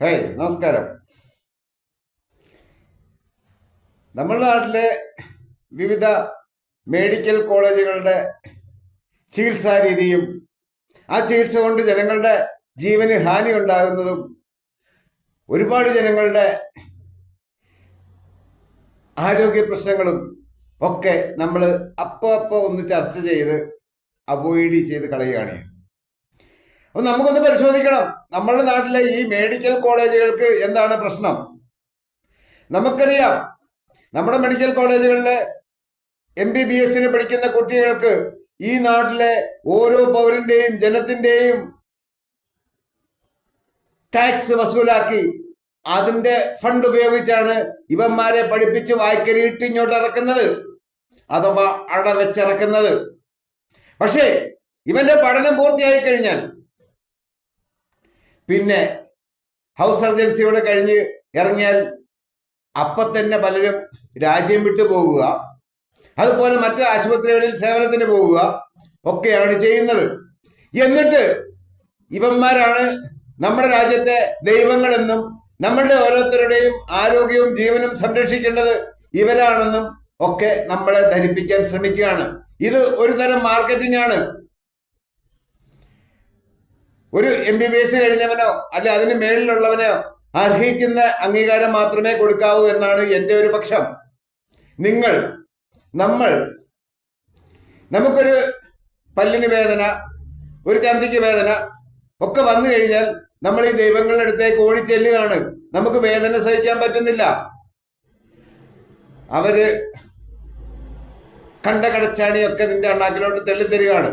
Hey നമസ്കാരം. നമ്മുടെ നാട്ടിലെ വിവിധ മെഡിക്കൽ കോളേജുകളുടെ ചികിത്സാ രീതിയും ആ ചികിത്സ കൊണ്ട് ജനങ്ങളുടെ ജീവന് ഹാനി ഉണ്ടാകുന്നതും ഒരുപാട് ജനങ്ങളുടെ ആരോഗ്യ പ്രശ്നങ്ങളും ഒക്കെ നമ്മൾ അപ്പോ അപ്പോ ഒന്ന് ചർച്ച ചെയ്ത് അവോയ്ഡ് ചെയ്ത് കളയുകയാണ്. അപ്പൊ നമുക്കൊന്ന് പരിശോധിക്കണം. നമ്മളുടെ നാട്ടിലെ ഈ മെഡിക്കൽ കോളേജുകൾക്ക് എന്താണ് പ്രശ്നം? നമുക്കറിയാം. നമ്മുടെ മെഡിക്കൽ കോളേജുകളിലെ എം ബി ബി എസിന് പഠിക്കുന്ന കുട്ടികൾക്ക് ഈ നാട്ടിലെ ഓരോ പൗരന്റെയും ജനത്തിന്റെയും ടാക്സ് വസൂലാക്കി അതിന്റെ ഫണ്ട് ഉപയോഗിച്ചാണ് ഇവന്മാരെ പഠിപ്പിച്ച് വായ്ക്കരിയിട്ട് ഇങ്ങോട്ട് ഇറക്കുന്നത്. അഥവാ അടവെച്ചിറക്കുന്നത്. പക്ഷേ ഇവന്റെ പഠനം പൂർത്തിയായി കഴിഞ്ഞാൽ പിന്നെ ഹൗസ് സർജൻസിയോടെ കഴിഞ്ഞ് ഇറങ്ങിയാൽ അപ്പൊ തന്നെ പലരും രാജ്യം വിട്ടു പോകുക. അതുപോലെ മറ്റു ആശുപത്രികളിൽ സേവനത്തിന് പോവുക ഒക്കെയാണ് ചെയ്യുന്നത്. എന്നിട്ട് ഇവന്മാരാണ് നമ്മുടെ രാജ്യത്തെ ദൈവങ്ങളെന്നും നമ്മളുടെ ഓരോരുത്തരുടെയും ആരോഗ്യവും ജീവനും സംരക്ഷിക്കേണ്ടത് ഇവരാണെന്നും ഒക്കെ നമ്മളെ ധരിപ്പിക്കാൻ ശ്രമിക്കുകയാണ്. ഇത് ഒരു തരം മാർക്കറ്റിംഗ് ആണ്. ഒരു എം ബി ബി എസ് കഴിഞ്ഞവനോ അല്ലെ അതിന് മേളിലുള്ളവനോ അർഹിക്കുന്ന അംഗീകാരം മാത്രമേ കൊടുക്കാവൂ എന്നാണ് എന്റെ ഒരു പക്ഷം. നിങ്ങൾ നമ്മൾ നമുക്കൊരു പല്ലിന് വേദന ഒരു ചന്തിക്ക് വേദന ഒക്കെ വന്നു കഴിഞ്ഞാൽ നമ്മൾ ഈ ദൈവങ്ങളുടെ അടുത്തേക്ക് ഓടി ചെല്ലുകയാണ്. നമുക്ക് വേദന സഹിക്കാൻ പറ്റുന്നില്ല. അവർ കണ്ട കടച്ചാണിയൊക്കെ നിന്റെ അണ്ണാക്കിലോട്ട് തെള്ളിത്തരികയാണ്.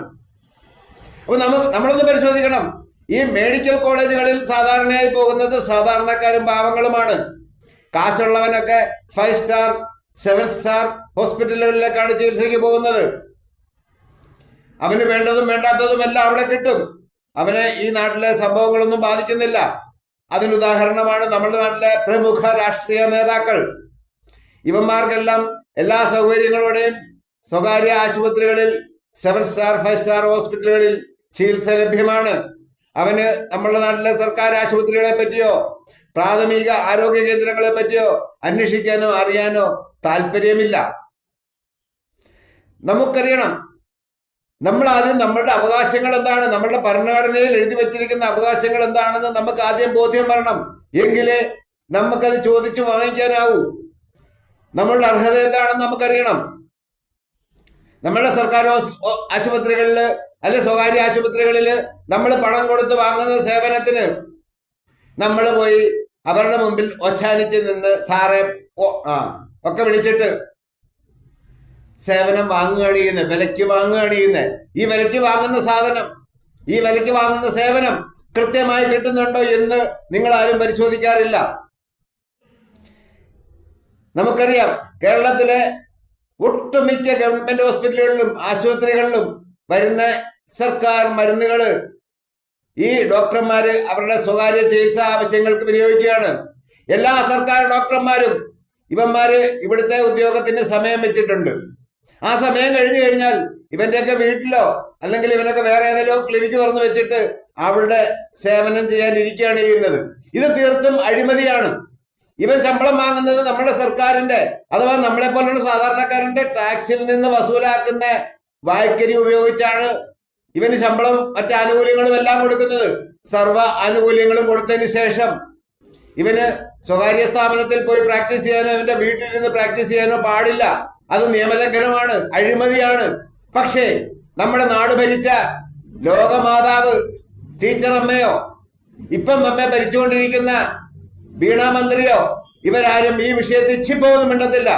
അപ്പൊ നമ്മൾ നമ്മളൊന്ന് പരിശോധിക്കണം. ഈ മെഡിക്കൽ കോളേജുകളിൽ സാധാരണയായി പോകുന്നത് സാധാരണക്കാരും പാവങ്ങളുമാണ്. കാശുള്ളവനൊക്കെ ഫൈവ് സ്റ്റാർ സെവൻ സ്റ്റാർ ഹോസ്പിറ്റലുകളിലേക്കാണ് ചികിത്സയ്ക്ക് പോകുന്നത്. അവന് വേണ്ടതും വേണ്ടാത്തതും എല്ലാം അവിടെ കിട്ടും. അവനെ ഈ നാട്ടിലെ സംഭവങ്ങളൊന്നും ബാധിക്കുന്നില്ല. അതിനുദാഹരണമാണ് നമ്മുടെ നാട്ടിലെ പ്രമുഖ രാഷ്ട്രീയ നേതാക്കൾ. ഇവന്മാർക്കെല്ലാം എല്ലാ സൗകര്യങ്ങളോടെയും സ്വകാര്യ ആശുപത്രികളിൽ സെവൻ സ്റ്റാർ ഫൈവ് സ്റ്റാർ ഹോസ്പിറ്റലുകളിൽ ചികിത്സ ലഭ്യമാണ്. അവന് നമ്മുടെ നാട്ടിലെ സർക്കാർ ആശുപത്രികളെ പറ്റിയോ പ്രാഥമിക ആരോഗ്യ കേന്ദ്രങ്ങളെ പറ്റിയോ അന്വേഷിക്കാനോ അറിയാനോ താല്പര്യമില്ല. നമുക്കറിയണം നമ്മൾ ആദ്യം നമ്മളുടെ അവകാശങ്ങൾ എന്താണ്? നമ്മളുടെ ഭരണഘടനയിൽ എഴുതി വച്ചിരിക്കുന്ന അവകാശങ്ങൾ എന്താണെന്ന് നമുക്ക് ആദ്യം ബോധ്യം വരണം. എങ്കിലേ നമുക്കത് ചോദിച്ചു വാങ്ങിക്കാനാവൂ. നമ്മളുടെ അർഹത എന്താണെന്ന് നമുക്കറിയണം. നമ്മളുടെ സർക്കാർ ആശുപത്രികളിൽ അല്ലെ സ്വകാര്യ ആശുപത്രികളിൽ നമ്മൾ പണം കൊടുത്ത് വാങ്ങുന്ന സേവനത്തിന് നമ്മൾ പോയി അവരുടെ മുമ്പിൽ ഒച്ചാനിച്ച് നിന്ന് സാറെ ആ ഒക്കെ വിളിച്ചിട്ട് സേവനം വാങ്ങുകയാണ് ചെയ്യുന്നത് വിലയ്ക്ക് വാങ്ങുകയാണ് ചെയ്യുന്നത്. ഈ വിലയ്ക്ക് വാങ്ങുന്ന സാധനം ഈ വിലയ്ക്ക് വാങ്ങുന്ന സേവനം കൃത്യമായി കിട്ടുന്നുണ്ടോ എന്ന് നിങ്ങൾ ആരും പരിശോധിക്കാറില്ല. നമുക്കറിയാം കേരളത്തിലെ ഒട്ടുമിക്ക ഗവൺമെന്റ് ഹോസ്പിറ്റലുകളിലും ആശുപത്രികളിലും വരുന്ന സർക്കാർ മരുന്നുകൾ ഈ ഡോക്ടർമാര് അവരുടെ സ്വകാര്യ ചികിത്സാ ആവശ്യങ്ങൾക്ക് വിനിയോഗിക്കുകയാണ്. എല്ലാ സർക്കാർ ഡോക്ടർമാരും ഇവന്മാര് ഇവിടുത്തെ ഉദ്യോഗത്തിന് സമയം വെച്ചിട്ടുണ്ട്. ആ സമയം കഴിഞ്ഞു കഴിഞ്ഞാൽ ഇവന്റെയൊക്കെ വീട്ടിലോ അല്ലെങ്കിൽ ഇവനൊക്കെ വേറെ ഏതെങ്കിലും ക്ലിനിക്ക് തുറന്നു വെച്ചിട്ട് അവളുടെ സേവനം ചെയ്യാൻ ഇരിക്കുകയാണ് ചെയ്യുന്നത്. ഇത് തീർത്തും അഴിമതിയാണ്. ഇവൻ ശമ്പളം വാങ്ങുന്നത് നമ്മുടെ സർക്കാരിന്റെ അഥവാ നമ്മളെ പോലുള്ള സാധാരണക്കാരന്റെ ടാക്സിൽ നിന്ന് വസൂലാക്കുന്ന വായ്ക്കരി ഉപയോഗിച്ചാണ് ഇവന് ശമ്പളം മറ്റ് ആനുകൂല്യങ്ങളും എല്ലാം കൊടുക്കുന്നത്. സർവ ആനുകൂല്യങ്ങളും കൊടുത്തതിന് ശേഷം ഇവന് സ്വകാര്യ സ്ഥാപനത്തിൽ പോയി പ്രാക്ടീസ് ചെയ്യാനോ ഇവന്റെ നിന്ന് പ്രാക്ടീസ് ചെയ്യാനോ പാടില്ല. അത് നിയമലംഘനമാണ് അഴിമതിയാണ്. പക്ഷേ നമ്മുടെ നാട് ഭരിച്ച ലോകമാതാവ് ടീച്ചർ അമ്മയോ ഇപ്പം നമ്മെ ഭരിച്ചുകൊണ്ടിരിക്കുന്ന വീണാ മന്ത്രിയോ ഇവരാരും ഈ വിഷയത്തിൽ ചിപ്പോന്നും മിണ്ടത്തില്ല.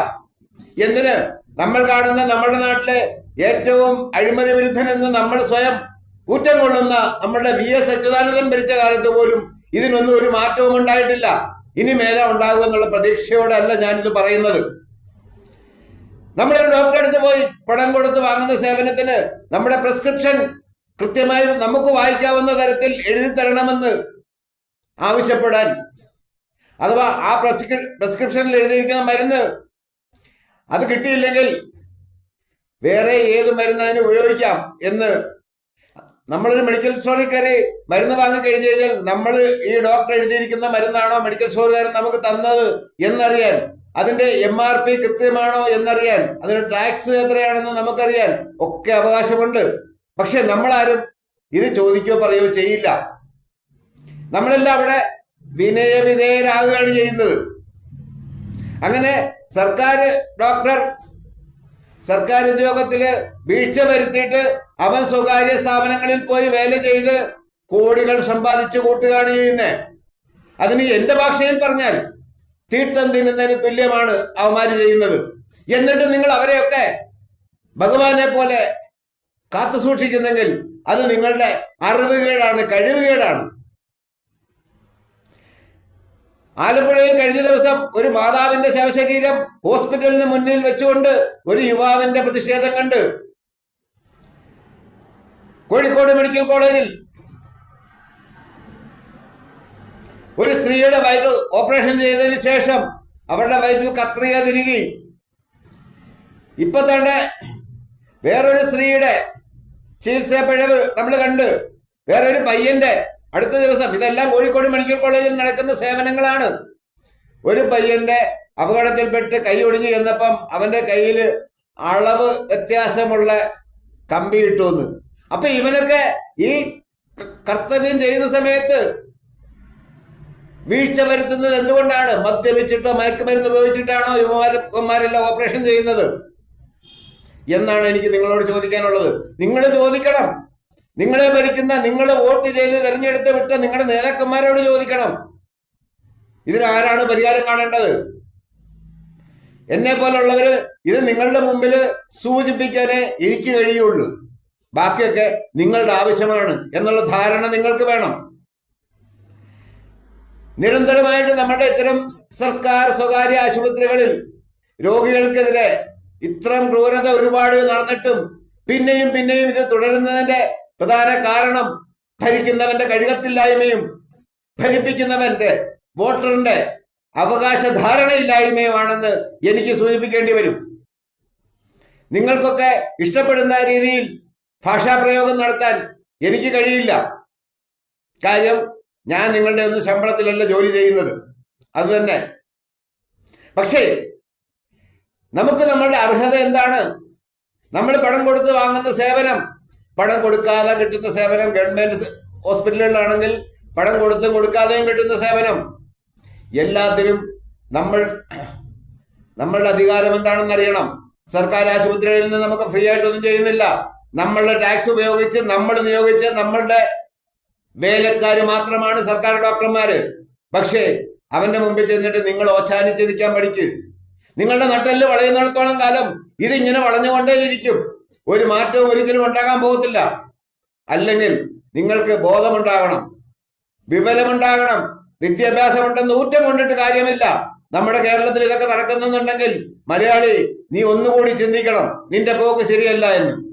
എന്തിന്? നമ്മൾ കാണുന്ന നമ്മുടെ നാട്ടിലെ ഏറ്റവും അഴിമതി വിരുദ്ധൻ എന്ന് നമ്മൾ സ്വയം കൂറ്റം കൊള്ളുന്ന നമ്മുടെ വി എസ് അച്യുതാനന്ദൻ ഭരിച്ച കാലത്ത് പോലും ഇതിനൊന്നും ഒരു മാറ്റവും ഉണ്ടായിട്ടില്ല. ഇനി മേലെ പ്രതീക്ഷയോടെ അല്ല ഞാനിത് പറയുന്നത്. നമ്മൾ ഡോക്ടറെ അടുത്ത് പോയി പണം കൊടുത്ത് വാങ്ങുന്ന സേവനത്തിന് നമ്മുടെ പ്രിസ്ക്രിപ്ഷൻ കൃത്യമായി നമുക്ക് വായിക്കാവുന്ന തരത്തിൽ എഴുതി തരണമെന്ന് ആവശ്യപ്പെടാൻ അഥവാ ആ പ്രസ്ക്രി പ്രിസ്ക്രിപ്ഷനിൽ എഴുതിയിരിക്കുന്ന മരുന്ന് അത് കിട്ടിയില്ലെങ്കിൽ വേറെ ഏത് മരുന്ന് അതിന് ഉപയോഗിക്കാം എന്ന്. നമ്മളൊരു മെഡിക്കൽ സ്റ്റോറിൽ കയറി മരുന്ന് വാങ്ങി കഴിഞ്ഞു കഴിഞ്ഞാൽ നമ്മൾ ഈ ഡോക്ടർ എഴുതിയിരിക്കുന്ന മരുന്നാണോ മെഡിക്കൽ സ്റ്റോറുകാരൻ നമുക്ക് തന്നത് എന്നറിയാൻ അതിന്റെ എം ആർ പി കൃത്യമാണോ എന്നറിയാൻ അതിന്റെ ടാക്സ് എത്രയാണെന്ന് നമുക്കറിയാൻ ഒക്കെ അവകാശമുണ്ട്. പക്ഷെ നമ്മളാരും ഇത് ചോദിക്കോ പറയോ ചെയ്യില്ല. നമ്മളെല്ലാം അവിടെ വിനയവിധേയരാകുകയാണ് ചെയ്യുന്നത്. അങ്ങനെ സർക്കാർ ഡോക്ടർ സർക്കാർ ഉദ്യോഗത്തിൽ വീഴ്ച വരുത്തിയിട്ട് അവൻ സ്വകാര്യ സ്ഥാപനങ്ങളിൽ പോയി വേല ചെയ്ത് കോടികൾ സമ്പാദിച്ച് കൂട്ടുകയാണ് ചെയ്യുന്നത് അതിന് എന്റെ ഭാഷയിൽ പറഞ്ഞാൽ തീട്ടം തിന്നുന്നതിന് തുല്യമാണ് അവന്മാര് ചെയ്യുന്നത്. എന്നിട്ട് നിങ്ങൾ അവരെയൊക്കെ ഭഗവാനെ പോലെ കാത്തു സൂക്ഷിക്കുന്നെങ്കിൽ അത് നിങ്ങളുടെ അറിവുകേടാണ് കഴിവുകേടാണ് ആലപ്പുഴയിൽ കഴിഞ്ഞ ദിവസം ഒരു മാതാവിന്റെ ശവശരീരം ഹോസ്പിറ്റലിന് മുന്നിൽ വെച്ചുകൊണ്ട് ഒരു യുവാവിന്റെ പ്രതിഷേധം കണ്ട്. കോഴിക്കോട് മെഡിക്കൽ കോളേജിൽ ഒരു സ്ത്രീയുടെ വയറ്റിൽ ഓപ്പറേഷൻ ചെയ്തതിന് ശേഷം അവരുടെ വയറ്റിൽ കത്രിക തിരികെ. ഇപ്പൊ തന്നെ വേറൊരു സ്ത്രീയുടെ ചികിത്സാ പിഴവ് നമ്മൾ കണ്ട്. വേറൊരു പയ്യന്റെ അടുത്ത ദിവസം ഇതെല്ലാം കോഴിക്കോട് മെഡിക്കൽ കോളേജിൽ നടക്കുന്ന സേവനങ്ങളാണ്. ഒരു പയ്യന്റെ അപകടത്തിൽപ്പെട്ട് കൈ ഒടിഞ്ഞു ചെന്നപ്പം അവന്റെ കയ്യിൽ അളവ് വ്യത്യാസമുള്ള കമ്പി കിട്ടുമെന്ന് അപ്പൊ ഇവനൊക്കെ ഈ കർത്തവ്യം ചെയ്യുന്ന സമയത്ത് വീഴ്ച വരുത്തുന്നത് എന്തുകൊണ്ടാണ്? മദ്യപിച്ചിട്ടോ മയക്കുമരുന്ന് ഉപയോഗിച്ചിട്ടാണോ യുവമാരന്മാരെല്ലാം ഓപ്പറേഷൻ ചെയ്യുന്നത്? എന്നാണ് എനിക്ക് നിങ്ങളോട് ചോദിക്കാനുള്ളത്. നിങ്ങൾ ചോദിക്കണം. നിങ്ങളെ ഭരിക്കുന്ന നിങ്ങൾ വോട്ട് ചെയ്ത് തെരഞ്ഞെടുത്ത് വിട്ട് നിങ്ങളുടെ നേതാക്കന്മാരോട് ചോദിക്കണം. ഇതിനാരാണ് പരിഹാരം കാണേണ്ടത്? എന്നെ പോലുള്ളവര് ഇത് നിങ്ങളുടെ മുമ്പിൽ സൂചിപ്പിക്കാനേ എനിക്ക് കഴിയുള്ളൂ. ബാക്കിയൊക്കെ നിങ്ങളുടെ ആവശ്യമാണ് എന്നുള്ള ധാരണ നിങ്ങൾക്ക് വേണം. നിരന്തരമായിട്ട് നമ്മുടെ ഇത്തരം സർക്കാർ സ്വകാര്യ ആശുപത്രികളിൽ രോഗികൾക്കെതിരെ ഇത്തരം ക്രൂരത ഒരുപാട് നടന്നിട്ടും പിന്നെയും പിന്നെയും ഇത് തുടരുന്നതിന്റെ പ്രധാന കാരണം ഭരിക്കുന്നവന്റെ കഴുകത്തില്ലായ്മയും ഭരിപ്പിക്കുന്നവന്റെ വോട്ടറിന്റെ അവകാശ ധാരണയില്ലായ്മയുമാണെന്ന് എനിക്ക് സൂചിപ്പിക്കേണ്ടി വരും. നിങ്ങൾക്കൊക്കെ ഇഷ്ടപ്പെടുന്ന രീതിയിൽ ഭാഷാപ്രയോഗം നടത്താൻ എനിക്ക് കഴിയില്ല. കാര്യം ഞാൻ നിങ്ങളുടെ ഒന്ന് ശമ്പളത്തിലല്ല ജോലി ചെയ്യുന്നത്. അത് തന്നെ. പക്ഷേ നമുക്ക് നമ്മളുടെ അർഹത എന്താണ്? നമ്മൾ പണം കൊടുത്ത് വാങ്ങുന്ന സേവനം പണം കൊടുക്കാതെ കിട്ടുന്ന സേവനം ഗവൺമെന്റ് ഹോസ്പിറ്റലുകളിലാണെങ്കിൽ പണം കൊടുത്തും കൊടുക്കാതെയും കിട്ടുന്ന സേവനം. എല്ലാത്തിനും നമ്മൾ നമ്മളുടെ അധികാരം എന്താണെന്ന് അറിയണം. സർക്കാർ ആശുപത്രികളിൽ നിന്ന് നമുക്ക് ഫ്രീ ആയിട്ടൊന്നും ചെയ്യുന്നില്ല. നമ്മളുടെ ടാക്സ് ഉപയോഗിച്ച് നമ്മൾ നിയോഗിച്ച് നമ്മളുടെ വേലക്കാർ മാത്രമാണ് സർക്കാർ ഡോക്ടർമാര്. പക്ഷേ അവന്റെ മുമ്പിൽ ചെന്നിട്ട് നിങ്ങൾ ഓച്ചാനിച്ച് നിൽക്കാൻ പഠിക്ക്. നിങ്ങളുടെ നട്ടെല്ല് വളയുന്നിടത്തോളം കാലം ഇതിങ്ങനെ വളഞ്ഞുകൊണ്ടേയിരിക്കും. ഒരു മാറ്റവും ഒരിക്കലും ഉണ്ടാകാൻ പോകത്തില്ല. അല്ലെങ്കിൽ നിങ്ങൾക്ക് ബോധമുണ്ടാകണം വിവരമുണ്ടാകണം വിദ്യാഭ്യാസമുണ്ടെന്ന് ഊറ്റം കൊണ്ടിട്ട് കാര്യമില്ല. നമ്മുടെ കേരളത്തിൽ ഇതൊക്കെ നടക്കുന്നുണ്ടെങ്കിൽ മലയാളി നീ ഒന്നുകൂടി ചിന്തിക്കണം. നിന്റെ പോക്ക് ശരിയല്ല എന്ന്.